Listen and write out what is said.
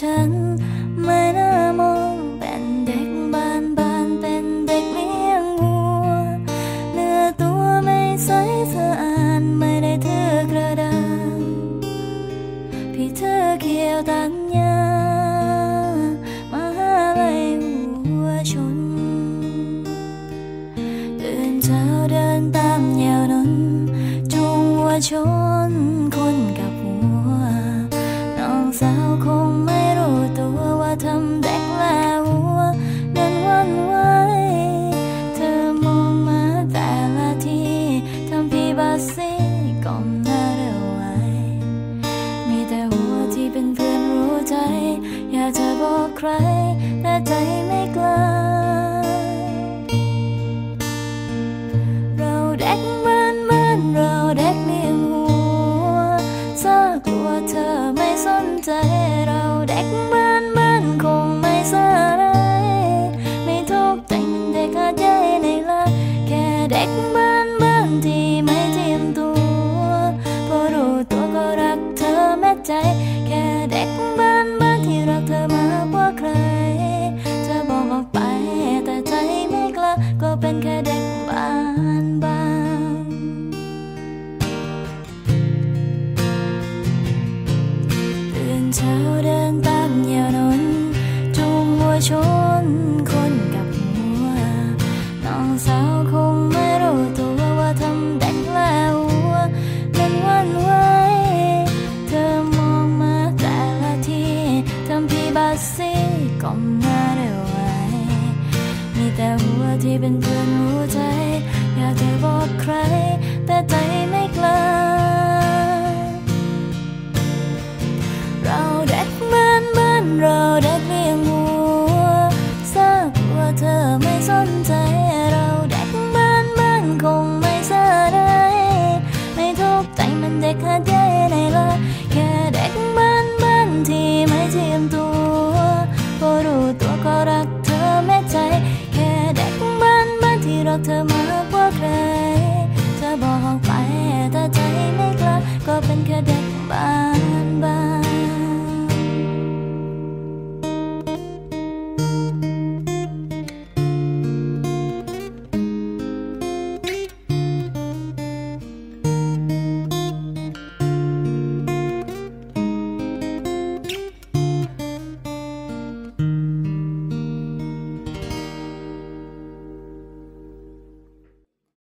ฉัน ไม่น่ามองเป็นเด็กบ้านบ้านเป็นเด็กเลี้ยงวัว เนื้อตัวไม่ใสสะอาดไม่ได้เธอกระดานพี่เธอเขียวตันยามหาลัยหัวชนตื่นเช้าเดินตามแนวนนจูงวัวชน สาวคงไม่รู้ตัวว่าทำเด็กแล้วหัวนั้นวันไหวเธอมองมาแต่ละทีทำพี่บาซีก้มหน้าเร็วไวมีแต่หัวที่เป็นเพื่อนรู้ใจ อยากจะบอกใครแต่ใจ ไสิก็มาได้ไวมีแต่หัวที่เป็นเพื่อนหัวใจ อยากจะบอกใคร แต่ใจไม่กล้าเราเด็กเหมือนเหมืนเราเด็กเลี้ยงหัวสักว่าเธอไม่สนใจ